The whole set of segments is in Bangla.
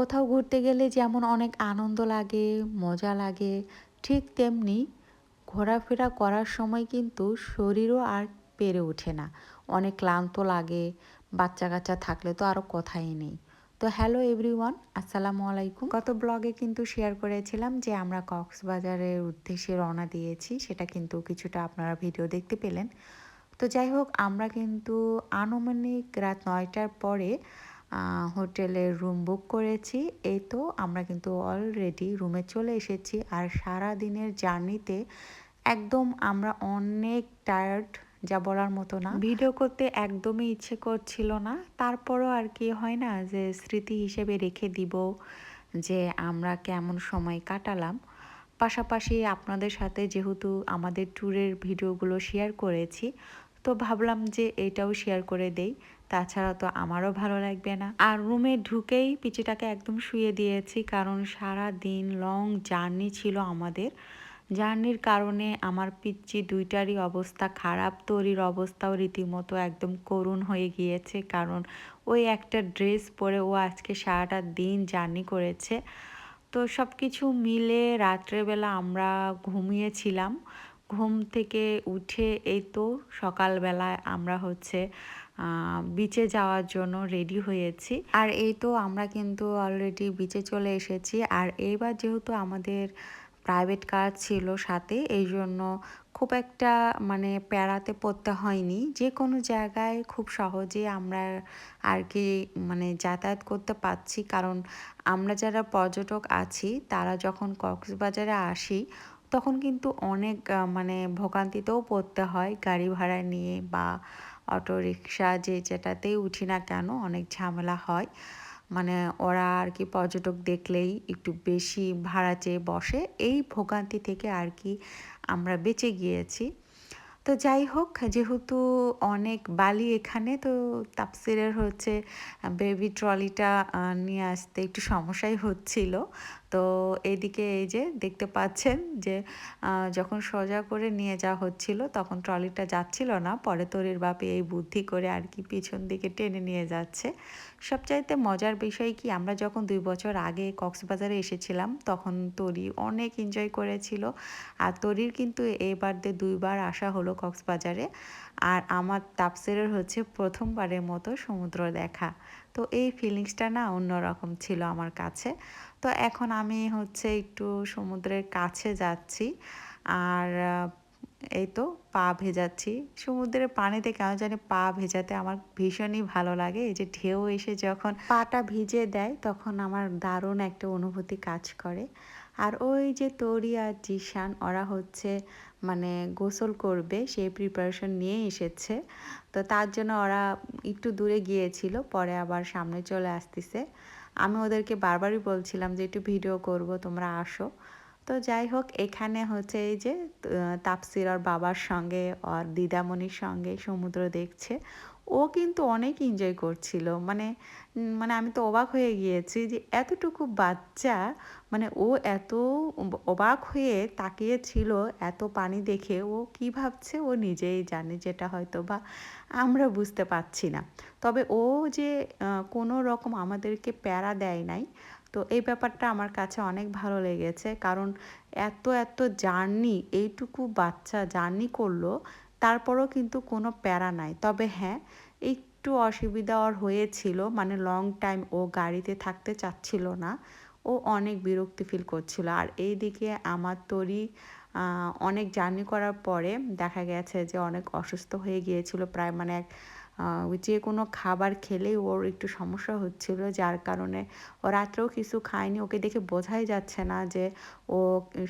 কোথাও ঘুরতে গেলে যেমন অনেক আনন্দ লাগে, মজা লাগে, ঠিক তেমনি ঘোরাফেরা করার সময় কিন্তু শরীরও আর পেরে ওঠে না। অনেক ক্লান্ত লাগে বাচ্চা কাচ্চা থাকলে তো আরও কথাই নেই। তো হ্যালো এভরিওয়ান, আসসালামু আলাইকুম। গত ব্লগে কিন্তু শেয়ার করেছিলাম যে আমরা কক্সবাজারের উদ্দেশ্যে রওনা দিয়েছি, সেটা কিন্তু কিছুটা আপনারা ভিডিও দেখতে পেলেন। তো যাই হোক, আমরা কিন্তু আনুমানিক রাত নয়টার পরে হোটেলের রুম বুক করেছি। এই তো আমরা কিন্তু অলরেডি রুমে চলে এসেছি। আর সারা দিনের জার্নিতে একদম আমরা অনেক টায়ার্ড যা বলার মতো না। ভিডিও করতে একদমই ইচ্ছে করছিল না। তারপরও আর কি হয় না যে স্মৃতি হিসেবে রেখে দিব যে আমরা কেমন সময় কাটালাম। পাশাপাশি আপনাদের সাথে যেহেতু আমাদের ট্যুরের ভিডিওগুলো শেয়ার করেছি, তো ভাবলাম যে এটাও শেয়ার করে দেই। তাছাড়া তো আমারও ভালো লাগবে না। আর রুমে ঢুকেই পিচিটাকে একদম শুয়ে দিয়েছি, কারণ সারা দিন লং জার্নি ছিল আমাদের। জার্নির কারণে আমার পিচ্ছি দুইটারই অবস্থা খারাপ, তরির অবস্থাও রীতিমতো একদম করুণ হয়ে গিয়েছে, কারণ ওই একটা ড্রেস পরে ও আজকে সারাটা দিন জার্নি করেছে। তো সব কিছু মিলে রাত্রেবেলা আমরা ঘুমিয়েছিলাম। ঘুম থেকে উঠে এই তো সকালবেলায় আমরা হচ্ছে বিচে যাওয়ার জন্য রেডি হয়েছি। আর এই তো আমরা কিন্তু অলরেডি বিচে চলে এসেছি। আর এইবার যেহেতু আমাদের প্রাইভেট কার ছিল সাথে, এই জন্য খুব একটা মানে প্যারাতে পড়তে হয়নি। যে কোনো জায়গায় খুব সহজে আমরা আর কি মানে যাতায়াত করতে পারছি। কারণ আমরা যারা পর্যটক আছি, তারা যখন কক্সবাজারে আসি তখন কিন্তু অনেক মানে ভোগান্তিতেও পড়তে হয়। গাড়ি ভাড়া নিয়ে বা অটো রিক্সা যে যেটাতেই উঠি না কেন অনেক ঝামেলা হয়। মানে ওরা আর কি পর্যটক দেখলেই একটু বেশি ভাড়া চেয়ে বসে। এই ভোগান্তি থেকে আর কি আমরা বেঁচে গিয়েছি। তো যাই হোক, যেহেতু অনেক বালি এখানে, তো তাপসিরের হচ্ছে বেবি ট্রলিটা নিয়ে আসতে একটু সমস্যাই হচ্ছিল। তো এদিকে এই যে দেখতে পাচ্ছেন যে যখন সোজা করে নিয়ে যাওয়া হচ্ছিল তখন ট্রলিটা যাচ্ছিল না। পরে তরির বাপে এই বুদ্ধি করে আর কি পিছন দিকে টেনে নিয়ে যাচ্ছে। সবচাইতে মজার বিষয় কি, আমরা যখন দুই বছর আগে কক্সবাজারে এসেছিলাম তখন তরি অনেক এনজয় করেছিল। আর তরির কিন্তু এবার দিয়ে দুইবার আসা হলো কক্সবাজারে। আর আমার তাপসেরের হচ্ছে প্রথমবারের মতো সমুদ্র দেখা। তো এই ফিলিংসটা না অন্যরকম ছিল আমার কাছে। তো এখন আমি হচ্ছে একটু সমুদ্রের কাছে যাচ্ছি। আর এই তো পা ভেজাচ্ছি। সমুদ্রের পানিতে কেন জানি পা ভেজাতে আমার ভীষণই ভালো লাগে। এই যে ঢেউ এসে যখন পাটা ভিজে দেয়, তখন আমার দারুণ একটা অনুভূতি কাজ করে। আর ওই যে তরি আর জিশান, ওরা হচ্ছে মানে গোসল করবে, সেই প্রিপারেশন নিয়ে এসেছে। তো তার জন্য ওরা একটু দূরে গিয়েছিল, পরে আবার সামনে চলে আসতেছে। আমি ওদেরকে বারবারই বলছিলাম যে, একটু ভিডিও করব, তোমরা আসো। তো যাই হোক, এখানে হচ্ছে এই যে তাপসির ওর বাবার সঙ্গে আর দিদামণির সঙ্গে সমুদ্র দেখছে। ও কিন্তু অনেক এনজয় করছিল। মানে মানে আমি তো অবাক হয়ে গিয়েছি যে এতটুকু বাচ্চা মানে ও এত অবাক হয়ে তাকিয়েছিল এত পানি দেখে। ও কি ভাবছে? ও নিজেই জানে যেটা হয়তো বা আমরা বুঝতে পারছি না। তবে ও যে কোনো রকম আমাদেরকে প্যারা দেয় নাই, তো এই ব্যাপারটা আমার কাছে অনেক ভালো লেগেছে। কারণ এত এত জার্নি এইটুকু বাচ্চা জার্নি করল তারপরও কিন্তু কোনো প্যারা নাই। তবে হ্যাঁ একটু অসুবিধা ওর হয়েছিল মানে লং টাইম ও গাড়িতে থাকতে চাচ্ছিল না। ও অনেক বিরক্তি ফিল করছিল। আর এই দিকে আমার তরি অনেক জার্নি করার পরে দেখা গেছে যে অনেক অসুস্থ হয়ে গিয়েছিল। প্রায় মানে এক যে কোনো খাবার খেলেই ওর একটু সমস্যা হচ্ছিল, যার কারণে ও রাত্রেও কিছু খায়নি। ওকে দেখে বোঝাই যাচ্ছে না যে ও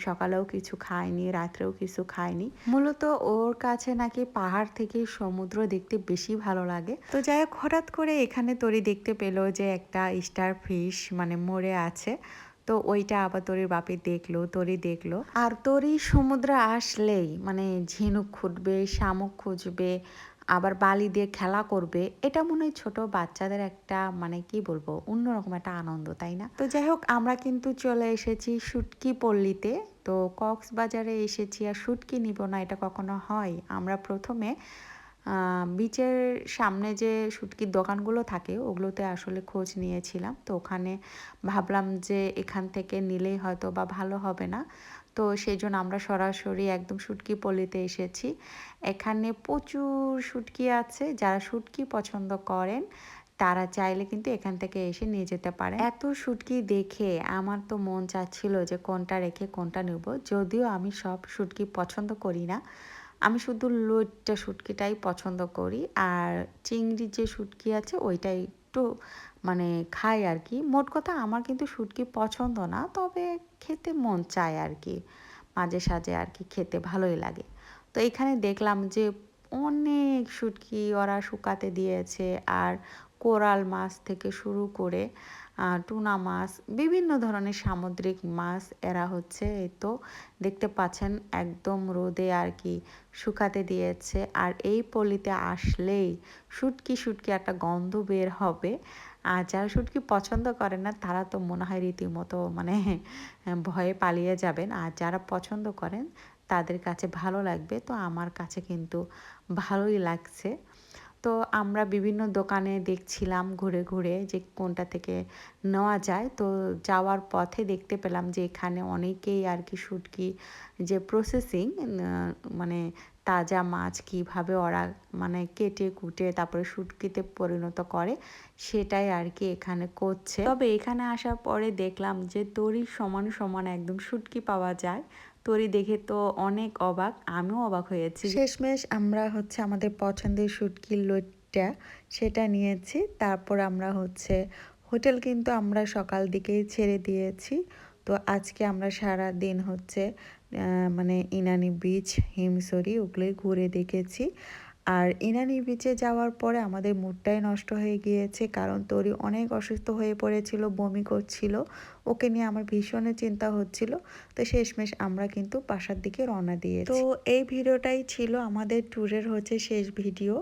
সকালেও কিছু খায়নি, রাত্রেও কিছু খায়নি। মূলত ওর কাছে নাকি পাহাড় থেকে সমুদ্র দেখতে বেশি ভালো লাগে। তো যাই হোক, হঠাৎ করে এখানে তরি দেখতে পেল যে একটা স্টার ফিশ মানে মরে আছে। তো ওইটা আবার তরির বাপি দেখল, তরি দেখল। আর তরি সমুদ্রে আসলেই মানে ঝিনুক খুঁজবে শামুক খুঁজবে আবার বালি দিয়ে খেলা করবে, এটা মনে হয় ছোটো বাচ্চাদের একটা মানে কি বলব, অন্যরকম একটা আনন্দ, তাই না? তো যাই হোক, আমরা কিন্তু চলে এসেছি শুটকি পল্লীতে। তো কক্সবাজারে এসেছি আর শুটকি নিব না, এটা কখনো হয়। আমরা প্রথমে বিচের সামনে যে শুটকির দোকানগুলো থাকে, ওগুলোতে আসলে খোঁজ নিয়েছিলাম। তো ওখানে ভাবলাম যে এখান থেকে নিলেই হয়তো বা ভালো হবে না। তো সেই জন্য আমরা সরাসরি একদম শুটকি পল্লিতে এসেছি। এখানে প্রচুর শুটকি আছে, যারা শুটকি পছন্দ করেন, তারা চাইলে কিন্তু এখান থেকে এসে নিয়ে যেতে পারে এত শুটকি দেখে আমার তো মন চাচ্ছিল যে কোনটা রেখে কোনটা নেব, যদিও আমি সব শুটকি পছন্দ করি না। আমি শুধু লোটটা শুটকিটাই পছন্দ করি, আর চিংড়ির যে শুটকি আছে, ওইটাই একটু মানে খাই আর কি মোট কথা আমার কিন্তু শুটকি পছন্দ না, তবে খেতে মন চায় আর কি মাঝে সাঝে আর কি খেতে ভালোই লাগে। তো এখানে দেখলাম যে অনেক শুটকি ওরা শুকাতে দিয়েছে, আর কোরাল মাছ থেকে শুরু করে টুনা মাছ, বিভিন্ন ধরনের সামুদ্রিক মাছ এরা হচ্ছে এই তো দেখতে পাচ্ছেন একদম রোদে আর কি শুকাতে দিয়েছে। আর এই পলিতে আসলেই শুটকি শুটকি একটা গন্ধ বের হবে। আর যারা শুটকি পছন্দ করে না, তারা তো মনে হয় রীতিমতো মানে ভয়ে পালিয়ে যাবেন। আর যারা পছন্দ করেন, তাদের কাছে ভালো লাগবে। তো আমার কাছে কিন্তু ভালোই লাগছে। তো আমরা বিভিন্ন দোকানে দেখছিলাম ঘুরে ঘুরে যে কোনটা থেকে নেওয়া যায়। তো যাওয়ার পথে দেখতে পেলাম যে এখানে অনেকেই আর কি শুটকি যে প্রসেসিং মানে তাজা মাছ কীভাবে ওরা মানে কেটে কুটে তারপরে শুটকিতে পরিণত করে সেটাই আর কি এখানে করছে। তবে এখানে আসার পরে দেখলাম যে তরির সমান সমান একদম শুটকি পাওয়া যায়। তরি দেখে তো অনেক অবাক, আমিও অবাক হয়েছি। শেষমেশ আমরা হচ্ছে আমাদের পছন্দের সুটকি লোটটা সেটা নিয়েছি। তারপর আমরা হচ্ছে হোটেল কিন্তু আমরা সকাল দিকেই ছেড়ে দিয়েছি। তো আজকে আমরা সারা দিন হচ্ছে মানে ইনানি বিচ, হিমসরি, ওগুলোই ঘুরে দেখেছি। আর ইনানি বিচে যাওয়ার পরে আমাদের মুডটাই নষ্ট হয়ে গিয়েছে, কারণ তরি অনেক অসুস্থ হয়ে পড়েছিল, বমি করছিল, ওকে নিয়ে আমার ভীষণই চিন্তা হচ্ছিল, তো শেষমেশ আমরা কিন্তু বাসার দিকে রওনা দিয়ে তো এই ভিডিওটাই ছিল আমাদের ট্যুরের হচ্ছে শেষ ভিডিও।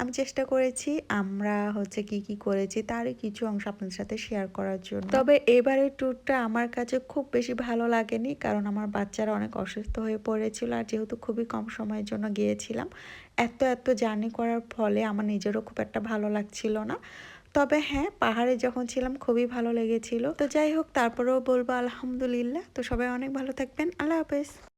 আমি চেষ্টা করেছি আমরা হচ্ছে কি কি করেছি, তারই কিছু অংশ আপনাদের সাথে শেয়ার করার জন্য। তবে এবারের ট্যুরটা আমার কাছে খুব বেশি ভালো লাগেনি, কারণ আমার বাচ্চারা অনেক অসুস্থ হয়ে পড়েছিল, আর যেহেতু খুবই কম সময়ের জন্য গিয়েছিলাম এত এত জার্নি করার ফলে আমার নিজেরও খুব একটা ভালো লাগছিল না। তবে হ্যাঁ পাহাড়ে যখন ছিলাম খুবই ভালো লেগেছিল। তো যাই হোক, তারপরেও বলব আলহামদুলিল্লাহ। তো সবাই অনেক ভালো থাকবেন। আল্লাহ হাফেজ।